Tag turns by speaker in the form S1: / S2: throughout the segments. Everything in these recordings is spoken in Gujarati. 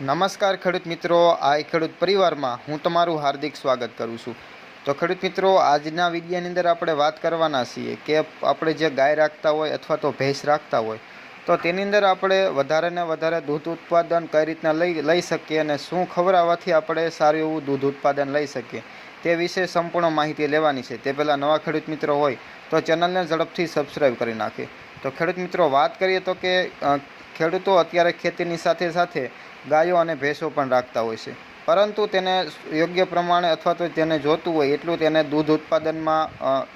S1: નમસ્કાર ખેડૂત મિત્રો, આ ખેડૂત પરિવારમાં હું તમારું હાર્દિક સ્વાગત કરું છું. તો ખેડૂત મિત્રો, આજના વિડીયાની અંદર આપણે વાત કરવાના છીએ કે આપણે જે ગાય રાખતા હોય અથવા તો ભેંસ રાખતા હોય, તો તેની અંદર આપણે વધારે ને વધારે દૂધ ઉત્પાદન કઈ રીતના લઈ લઈ શકીએ અને શું ખવડાવવાથી આપણે સારું એવું દૂધ ઉત્પાદન લઈ શકીએ, તે વિશે સંપૂર્ણ માહિતી લેવાની છે. તે પહેલાં નવા ખેડૂત મિત્રો હોય તો ચેનલને ઝડપથી સબસ્ક્રાઈબ કરી નાખે. તો ખેડૂત મિત્રો, વાત કરીએ તો કે ખેડૂતો અત્યારે ખેતીની સાથે સાથે ગાયો અને ભેંસો પણ રાખતા હોય છે. પરંતુ તેને યોગ્ય પ્રમાણે અથવા તો તેને જોતું હોય એટલું તેને દૂધ ઉત્પાદનમાં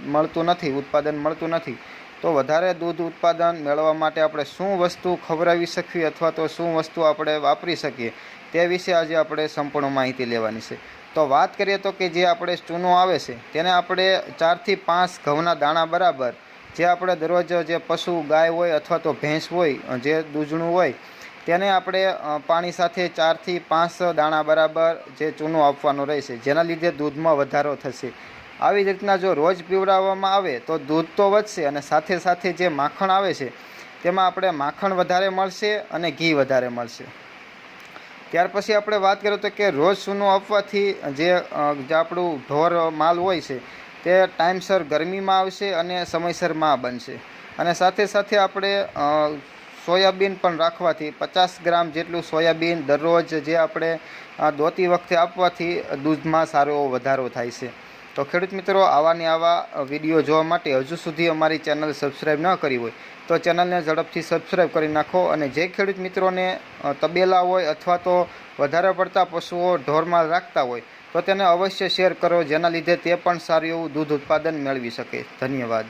S1: મળતું નથી, ઉત્પાદન મળતું નથી. તો વધારે દૂધ ઉત્પાદન મેળવવા માટે આપણે શું વસ્તુ ખવડાવી શકીએ અથવા તો શું વસ્તુ આપણે વાપરી શકીએ તે વિશે આજે આપણે સંપૂર્ણ માહિતી લેવાની છે. તો વાત કરીએ તો કે જે આપણે ચૂનો આવે છે, તેને આપણે ચારથી પાંચ ઘઉંના દાણા બરાબર જે આપણે દરરોજ જે પશુ, ગાય હોય અથવા તો ભેંસ હોય જે દૂધણું હોય, તેને આપણે પાણી સાથે ચારથી પાંચ દાણા બરાબર જે ચૂનો આપવાનો રહેશે, જેના લીધે દૂધમાં વધારો થશે. આવી રીતના જો રોજ પીવડાવવામાં આવે, તો દૂધ તો વધશે અને સાથે સાથે જે માખણ આવે છે, તેમાં આપણે માખણ વધારે મળશે અને ઘી વધારે મળશે. ત્યાર પછી આપણે વાત કરીએ તો કે રોજ સૂનું આપવાથી જે આપણું ઢોર માલ હોય છે તે ટાઈમસર ગરમીમાં આવશે અને સમયસરમાં બનશે. અને સાથે સાથે આપણે સોયાબીન પણ રાખવાથી પચાસ ગ્રામ જેટલું સોયાબીન દરરોજ જે આપણે દોતી વખતે આપવાથી દૂધમાં સારો વધારો થાય છે. તો ખેડૂત મિત્રો આવાની આવા વીડિયો જોવા માટે હજુ સુધી અમારી ચેનલ સબસ્ક્રાઈબ ન કરી હોય, તો ચેનલને ઝડપથી સબસ્ક્રાઈબ કરી નાખો અને જે ખેડૂત મિત્રોને તબેલા હોય અથવા તો વધારે પડતા પશુઓ ઢોરમાં રાખતા હોય, તો તેને અવશ્ય શેર કરો, જેના લીધે તે પણ સારું એવું દૂધ ઉત્પાદન મેળવી શકે. ધન્યવાદ.